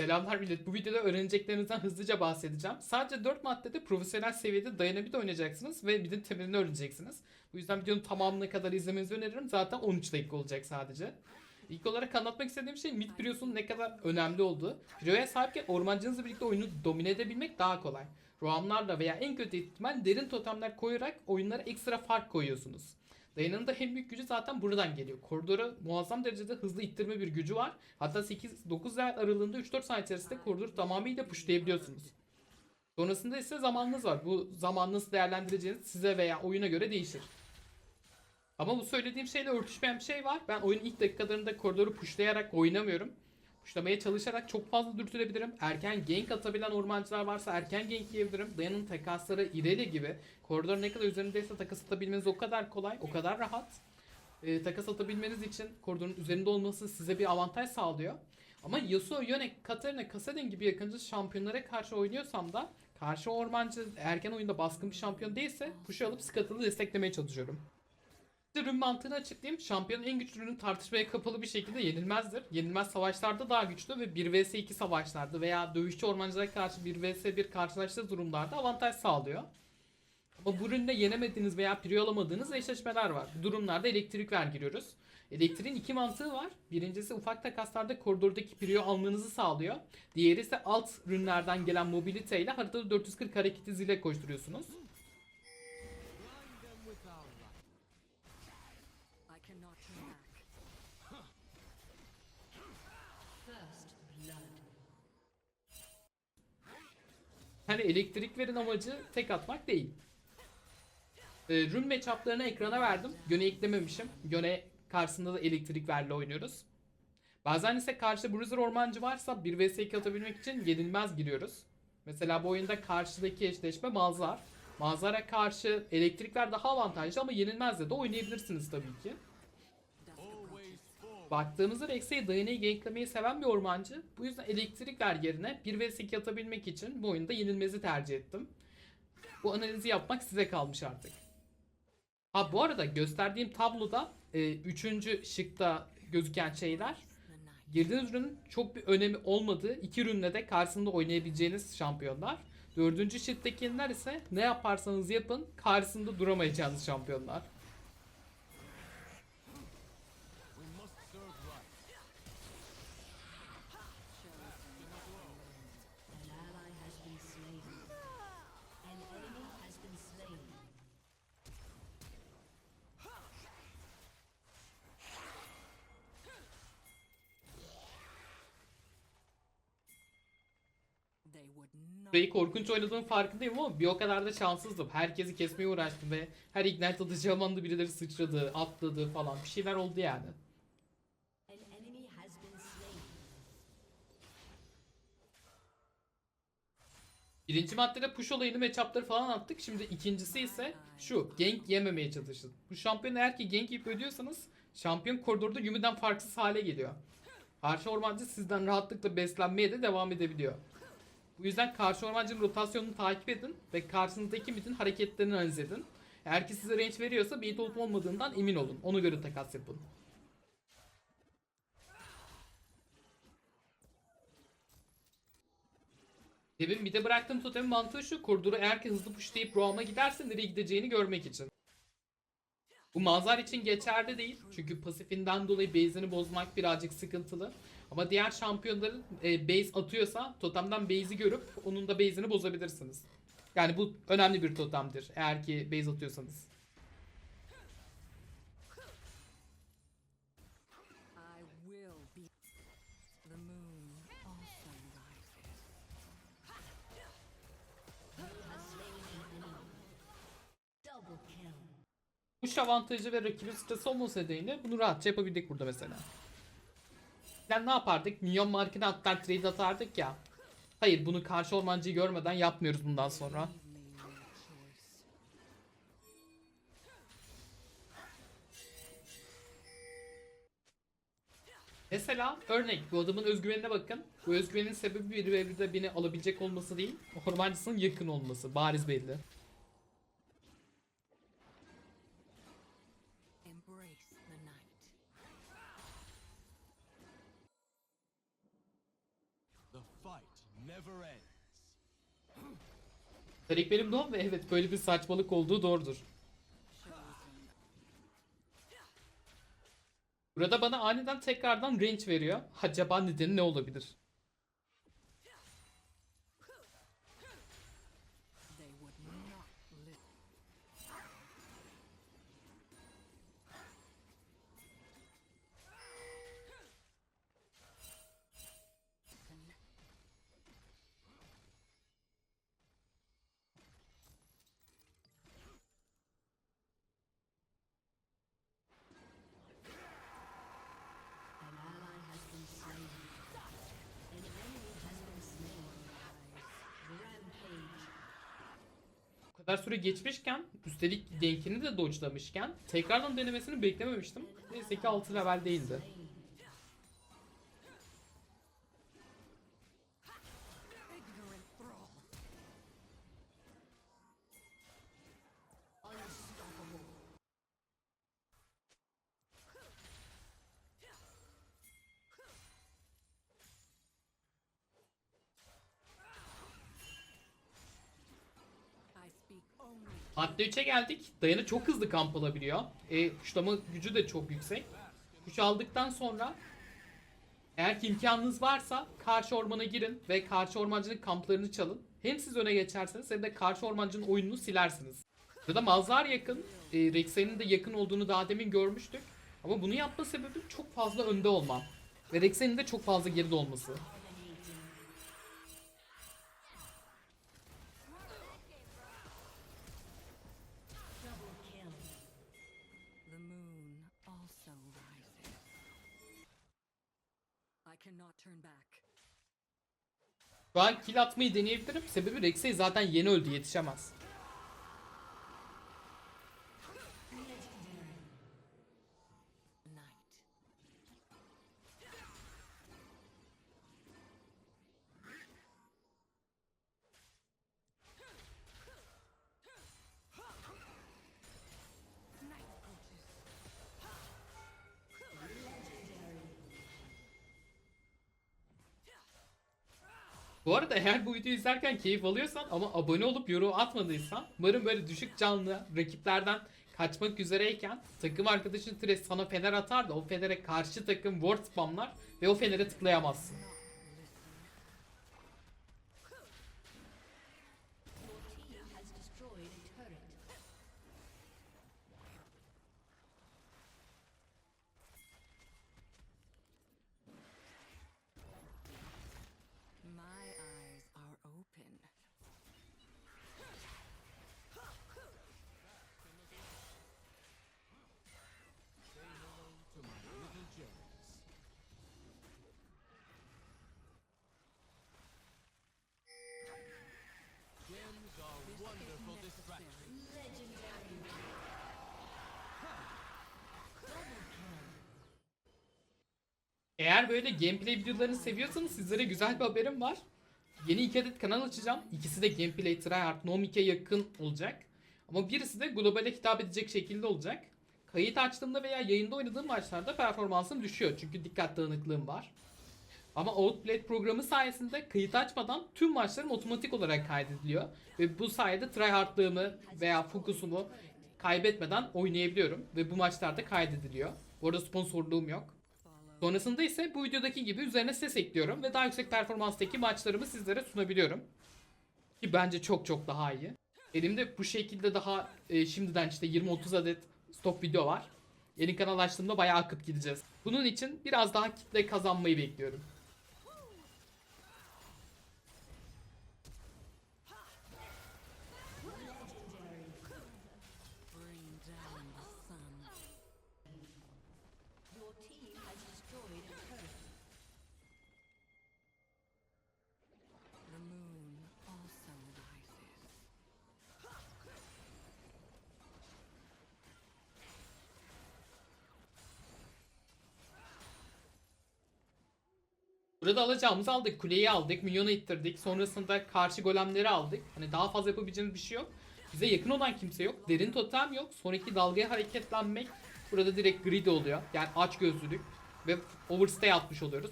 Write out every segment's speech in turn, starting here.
Selamlar millet. Bu videoda öğreneceklerinizden hızlıca bahsedeceğim. Sadece 4 maddede profesyonel seviyede dayanabilir oynayacaksınız ve bir de temelini öğreneceksiniz. Bu yüzden videonun tamamına kadar izlemenizi öneririm. Zaten 13 dakika olacak sadece. İlk olarak anlatmak istediğim şey mid Prio'sun ne kadar önemli olduğu. Prio'ya sahipken ormancınızla birlikte oyunu domine edebilmek daha kolay. Roamlarla veya en kötü ihtimal derin totemler koyarak oyunlara ekstra fark koyuyorsunuz. Dayana'nın da en büyük gücü zaten buradan geliyor. Koridoru muazzam derecede hızlı ittirme bir gücü var. Hatta 8-9 level aralığında 3-4 saniye içerisinde koridoru tamamıyla pushlayabiliyorsunuz. Sonrasında ise zamanınız var. Bu zamanı nasıl değerlendireceğiniz size veya oyuna göre değişir. Ama bu söylediğim şeyle örtüşmeyen bir şey var. Ben oyunun ilk dakikalarında koridoru pushlayarak oynamıyorum. Puslamaya çalışarak çok fazla dürtülebilirim. Erken gank atabilen ormancılar varsa erken gank yiyebilirim. Dayanın takasları İreli gibi. Koridor ne kadar üzerindeyse takas atabilmeniz o kadar kolay, o kadar rahat. Ee, takas atabilmeniz için koridorun üzerinde olması size bir avantaj sağlıyor. Ama Yasuo, Yone, Katarina, Kasadin gibi yakıncı şampiyonlara karşı oynuyorsam da karşı ormancı erken oyunda baskın bir şampiyon değilse push alıp Scuttle'ı desteklemeye çalışıyorum. Ürün mantığını açıklayayım. Şampiyonun en güçlü ürünü tartışmaya kapalı bir şekilde yenilmezdir. Yenilmez savaşlarda daha güçlü ve 1 vs 2 savaşlarda veya dövüşçü ormancılara karşı 1 vs 1 karşılaştığı durumlarda avantaj sağlıyor. Ama bu üründe yenemediğiniz veya piri alamadığınız eşleşmeler var. Bu durumlarda elektrik ver giriyoruz. Elektriğin iki mantığı var. Birincisi ufak takaslarda koridordaki priyo almanızı sağlıyor. Diğeri ise alt ürünlerden gelen mobilite ile haritada 440 hareket hızıyla koşturuyorsunuz. Turn back. First blood. Hani elektrik verin amacı tek atmak değil. Ee, rün matchuplarını ekrana verdim. Göne eklememişim. Göne karşısında da elektrik verle oynuyoruz. Bazen ise karşıda Bruiser ormancı varsa 1 vs 2 atabilmek için yenilmez giriyoruz. Mesela bu oyunda karşıdaki eşleşme Malzar. Malzar'a karşı elektrikler daha avantajlı ama yenilmezle de oynayabilirsiniz tabii ki. Baktığımızda Rex'e dayanayı ganklemeyi seven bir ormancı. Bu yüzden elektrikler yerine 1 vs 2 atabilmek için bu oyunda yenilmezi tercih ettim. Bu analizi yapmak size kalmış artık. Ha bu arada gösterdiğim tabloda 3. şıkta gözüken şeyler girdiğiniz ürünün çok bir önemi olmadığı iki ürünle de karşısında oynayabileceğiniz şampiyonlar. Dördüncü şıktakiler ise ne yaparsanız yapın karşısında duramayacağınız şampiyonlar. Burayı korkunç oynadığım farkındayım ama bir o kadar da şanssızdım. Herkesi kesmeye uğraştım ve her ignite atacağım anda birileri sıçradı, atladı falan bir şeyler oldu yani. Birinci maddede push olayını matchupları falan attık. Şimdi ikincisi ise şu gank yememeye çalışın. Bu şampiyon eğer ki gank yiyip ödüyorsanız şampiyon koridorda Yumi'den farksız hale geliyor. Karşı ormancı sizden rahatlıkla beslenmeye de devam edebiliyor. Bu yüzden karşı ormancının rotasyonunu takip edin ve karşınızdaki midin hareketlerini analiz edin. Eğer ki size range veriyorsa bait olup olmadığından emin olun. Ona göre takas yapın. Demin bir de bıraktığım totemin mantığı şu. Koridoru eğer ki hızlı pushlayıp roam'a giderse nereye gideceğini görmek için. Bu manzar için geçerli değil. Çünkü pasifinden dolayı base'ini bozmak birazcık sıkıntılı. Ama diğer şampiyonların e, base atıyorsa totemden base'i görüp onun da base'ini bozabilirsiniz. Yani bu önemli bir totemdir eğer ki base atıyorsanız. Push avantajı ve rakibin stresi olmasa nedeniyle bunu rahatça yapabildik burada mesela. Yani ne yapardık? Minyon markete atlar trade atardık ya. Hayır bunu karşı ormancıyı görmeden yapmıyoruz bundan sonra. Mesela örnek bu adamın özgüvenine bakın. Bu özgüvenin sebebi bir ve beni alabilecek olması değil. Ormancısının yakın olması. Bariz belli. Tarık benim doğum ve evet böyle bir saçmalık olduğu doğrudur. Burada bana aniden tekrardan range veriyor. Acaba nedeni ne olabilir? Kadar süre geçmişken üstelik Denkini de dodge'lamışken tekrardan denemesini beklememiştim. Neyse ki 6 level değildi. Madde 3'e geldik. Dayanı çok hızlı kamp alabiliyor. E, kuşlama gücü de çok yüksek. Kuş aldıktan sonra eğer ki imkanınız varsa karşı ormana girin ve karşı ormancının kamplarını çalın. Hem siz öne geçersiniz hem de karşı ormancının oyununu silersiniz. Burada Malzar yakın. E, Rek'Sai'nin de yakın olduğunu daha demin görmüştük. Ama bunu yapma sebebim çok fazla önde olmam. Ve Rek'Sai'nin de çok fazla geride olması. Şu an kill atmayı deneyebilirim. Sebebi Rek'Sai zaten yeni öldü yetişemez. Bu arada eğer bu videoyu izlerken keyif alıyorsan ama abone olup yorum atmadıysan umarım böyle düşük canlı rakiplerden kaçmak üzereyken takım arkadaşın Tres sana fener atar da o fenere karşı takım ward spamlar ve o fenere tıklayamazsın. Wonderful distractions. Legendary. Eğer böyle gameplay videolarını seviyorsanız sizlere güzel bir haberim var. Yeni iki adet kanal açacağım. İkisi de gameplay, tryhard, Nomik'e yakın olacak. Ama birisi de globale hitap edecek şekilde olacak. Kayıt açtığımda veya yayında oynadığım maçlarda performansım düşüyor. Çünkü dikkat dağınıklığım var. Ama Outplay programı sayesinde kayıt açmadan tüm maçlarım otomatik olarak kaydediliyor. Ve bu sayede tryhardlığımı veya fokusumu kaybetmeden oynayabiliyorum. Ve bu maçlarda kaydediliyor. Bu arada sponsorluğum yok. Sonrasında ise bu videodaki gibi üzerine ses ekliyorum ve daha yüksek performanstaki maçlarımı sizlere sunabiliyorum. Ki bence çok çok daha iyi. Elimde bu şekilde daha e, şimdiden işte 20-30 adet stok video var. Yeni kanal açtığımda bayağı akıp gideceğiz. Bunun için biraz daha kitle kazanmayı bekliyorum. Burada alacağımızı aldık. Kuleyi aldık. Minyonu ittirdik. Sonrasında karşı golemleri aldık. Hani daha fazla yapabileceğimiz bir şey yok. Bize yakın olan kimse yok. Derin totem yok. Sonraki dalgaya hareketlenmek burada direkt grid oluyor. Yani aç gözlülük ve overstay atmış oluyoruz.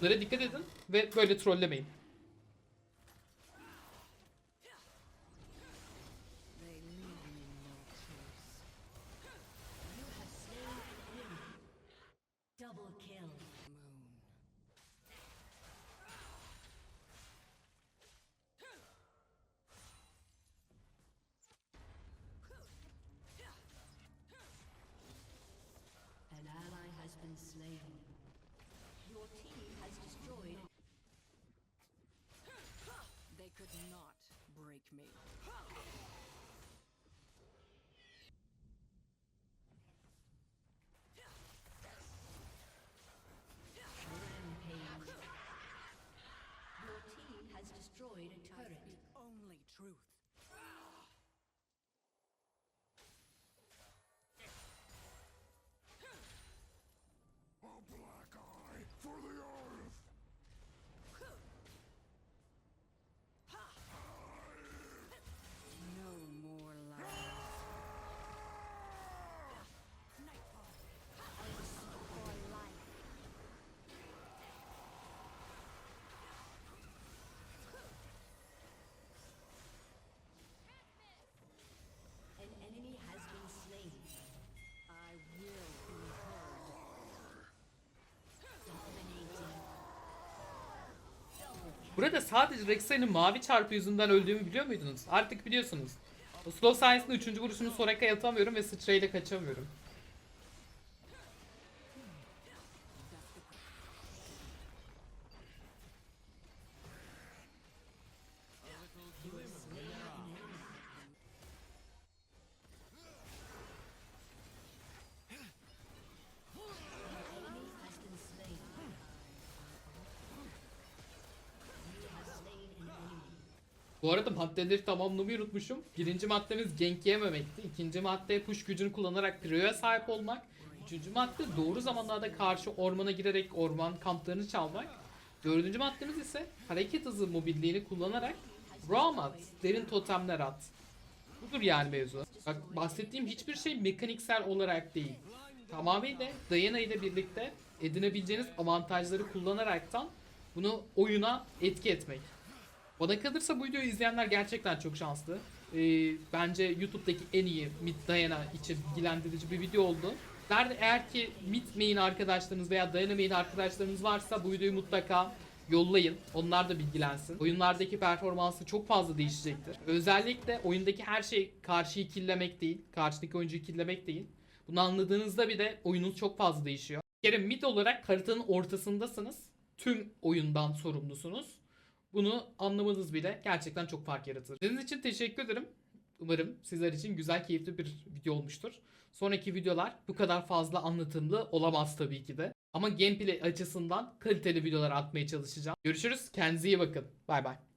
Bunlara dikkat edin ve böyle trollemeyin. Me. Rampage. Your team has destroyed a turret. Only truth. Burada sadece Rek'Sai'nin mavi çarpı yüzünden öldüğümü biliyor muydunuz? Artık biliyorsunuz. O slow sayesinde 3. vuruşunu Soraka'ya atamıyorum ve sıçrayla kaçamıyorum. Bu arada maddeleri tamamlamayı unutmuşum. Birinci maddemiz gank yememekti. İkinci madde push gücünü kullanarak Piro'ya sahip olmak. Üçüncü madde doğru zamanlarda karşı ormana girerek orman kamplarını çalmak. Dördüncü maddemiz ise hareket hızı mobilliğini kullanarak Roam at, derin totemler at. Budur yani mevzu. Bak bahsettiğim hiçbir şey mekaniksel olarak değil. Tamamıyla Diana ile birlikte edinebileceğiniz avantajları kullanaraktan bunu oyuna etki etmek. Bana kalırsa bu videoyu izleyenler gerçekten çok şanslı. Ee, bence YouTube'daki en iyi Mid Diana için bilgilendirici bir video oldu. Nerede eğer ki Mid main arkadaşlarınız veya Diana main arkadaşlarınız varsa bu videoyu mutlaka yollayın. Onlar da bilgilensin. Oyunlardaki performansı çok fazla değişecektir. Özellikle oyundaki her şey karşıyı killemek değil. Karşıdaki oyuncuyu killemek değil. Bunu anladığınızda bir de oyununuz çok fazla değişiyor. Bir kere mid olarak haritanın ortasındasınız. Tüm oyundan sorumlusunuz. Bunu anlamanız bile gerçekten çok fark yaratır. Sizin için teşekkür ederim. Umarım sizler için güzel, keyifli bir video olmuştur. Sonraki videolar bu kadar fazla anlatımlı olamaz tabii ki de. Ama gameplay açısından kaliteli videolar atmaya çalışacağım. Görüşürüz. Kendinize iyi bakın. Bay bay.